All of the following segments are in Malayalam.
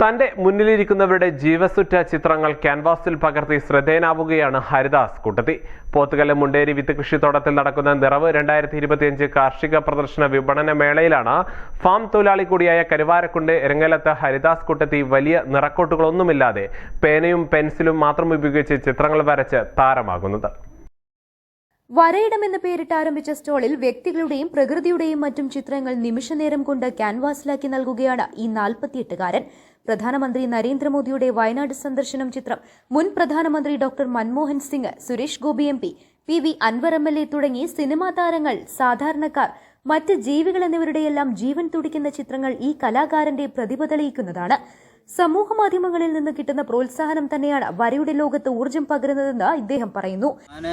തന്റെ മുന്നിലിരിക്കുന്നവരുടെ ജീവസുറ്റ ചിത്രങ്ങൾ ക്യാൻവാസിൽ പകർത്തി ശ്രദ്ധേയനാവുകയാണ് ഹരിദാസ് കൂട്ടത്തി. പോത്തുകല്ല് മുണ്ടേരി വിത്ത് കൃഷിത്തോട്ടത്തിൽ നടക്കുന്ന നിറവ് രണ്ടായിരത്തി ഇരുപത്തിയഞ്ച് കാർഷിക പ്രദർശന വിപണന മേളയിലാണ് ഫാം തൊഴിലാളി കൂടിയായ കരുവാരക്കുണ്ട് എരങ്ങലത്ത് ഹരിദാസ് കൂട്ടത്തി വലിയ നിറക്കോട്ടുകളൊന്നുമില്ലാതെ പേനയും പെൻസിലും മാത്രം ഉപയോഗിച്ച് ചിത്രങ്ങൾ വരച്ച് താരമാകുന്നത്. വരയിടം എന്ന് പേരിട്ട് ആരംഭിച്ച സ്റ്റോളിൽ വ്യക്തികളുടെയും പ്രകൃതിയുടെയും മറ്റും ചിത്രങ്ങൾ നിമിഷനേരം കൊണ്ട് ക്യാൻവാസിലാക്കി നൽകുകയാണ് ഈ നാൽപ്പത്തിയെട്ടുകാരൻ. പ്രധാനമന്ത്രി നരേന്ദ്രമോദിയുടെ വയനാട് സന്ദർശനം ചിത്രം മുൻ പ്രധാനമന്ത്രി doctor Manmohan Singh Suresh Gopi M P P V Anvar M L A തുടങ്ങി സിനിമാ താരങ്ങൾ സാധാരണക്കാർ മറ്റ് ജീവികൾ എന്നിവരുടെയെല്ലാം ജീവൻ തുടിക്കുന്ന ചിത്രങ്ങൾ ഈ കലാകാരന്റെ പ്രതിഭ തെളിയിക്കുന്നതാണ്. സമൂഹ മാധ്യമങ്ങളിൽ നിന്ന് കിട്ടുന്ന പ്രോത്സാഹനം തന്നെയാണ് വരയുടെ ലോകത്ത് ഊർജം പകരുന്നതെന്ന് ഇദ്ദേഹം പറയുന്നു. ഞാൻ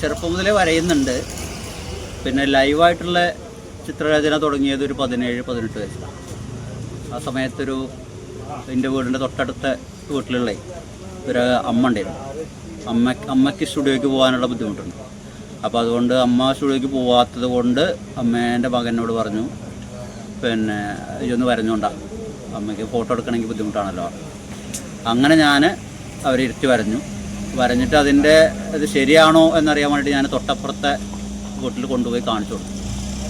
ചെറുപ്പം മുതലേ വരയുന്നുണ്ട്. പിന്നെ ലൈവായിട്ടുള്ള ചിത്രരചന തുടങ്ങിയത് ഒരു പതിനേഴ് പതിനെട്ട് വയസ്സ് ആ സമയത്തൊരു എന്റെ വീടിന്റെ തൊട്ടടുത്ത വീട്ടിലുള്ള ഒരു അമ്മ ഉണ്ടായിരുന്നു. അമ്മ അമ്മയ്ക്ക് സ്റ്റുഡിയോയ്ക്ക് പോകാനുള്ള ബുദ്ധിമുട്ടുണ്ട്. അപ്പോൾ അതുകൊണ്ട് അമ്മ സ്റ്റുഡിയോയ്ക്ക് പോവാത്തത് കൊണ്ട് അമ്മേന്റെ മകനോട് പറഞ്ഞു പിന്നെ ഇതൊന്ന് വരഞ്ഞോണ്ട അമ്മയ്ക്ക് ഫോട്ടോ എടുക്കണമെങ്കിൽ ബുദ്ധിമുട്ടാണല്ലോ. അങ്ങനെ ഞാൻ അവരെ ഇരുത്തി വരഞ്ഞു. വരഞ്ഞിട്ട് അതിന്റെ ഇത് ശരിയാണോ എന്നറിയാൻ വേണ്ടിയിട്ട് ഞാൻ തൊട്ടപ്പുറത്തെ വീട്ടിൽ കൊണ്ടുപോയി കാണിച്ചു കൊടുത്തു.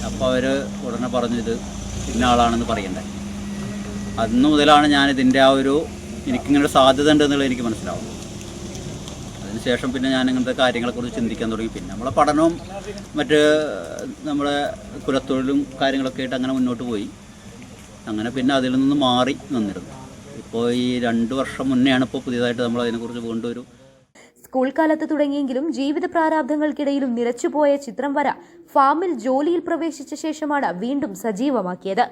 അപ്പോൾ അവർ ഉടനെ പറഞ്ഞു ഇത് ഇന്ന ആളാണെന്ന് പറയണ്ടേ. അന്ന് മുതലാണ് ഞാൻ ഇതിന്റെ ആ ഒരു എനിക്കിങ്ങനെ സാധ്യത ഉണ്ട് എന്നുള്ളത് എനിക്ക് മനസ്സിലാവും അതിനുശേഷം പിന്നെ ഞാൻ ഇങ്ങനത്തെ കാര്യങ്ങളെക്കുറിച്ച് ചിന്തിക്കാൻ തുടങ്ങി. പിന്നെ നമ്മളെ പഠനവും മറ്റ് നമ്മളെ കുലത്തൊഴിലും കാര്യങ്ങളൊക്കെ ആയിട്ട് അങ്ങനെ മുന്നോട്ട് പോയി. അങ്ങനെ പിന്നെ അതിൽ നിന്ന് മാറി നിന്നിരുന്നു. ഇപ്പോൾ ഈ രണ്ട് വർഷം മുന്നെയാണ് ഇപ്പോൾ പുതിയതായിട്ട് നമ്മൾ അതിനെക്കുറിച്ച് വീണ്ടും സ്കൂൾ കാലത്ത് തുടങ്ങിയെങ്കിലും ജീവിത പ്രാരാബ്ധങ്ങൾക്കിടയിലും നിലച്ചുപോയ ചിത്രം വര ഫാമിൽ ജോലിയിൽ പ്രവേശിച്ച ശേഷമാണ് വീണ്ടും സജീവമാക്കിയത്.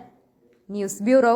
News bureau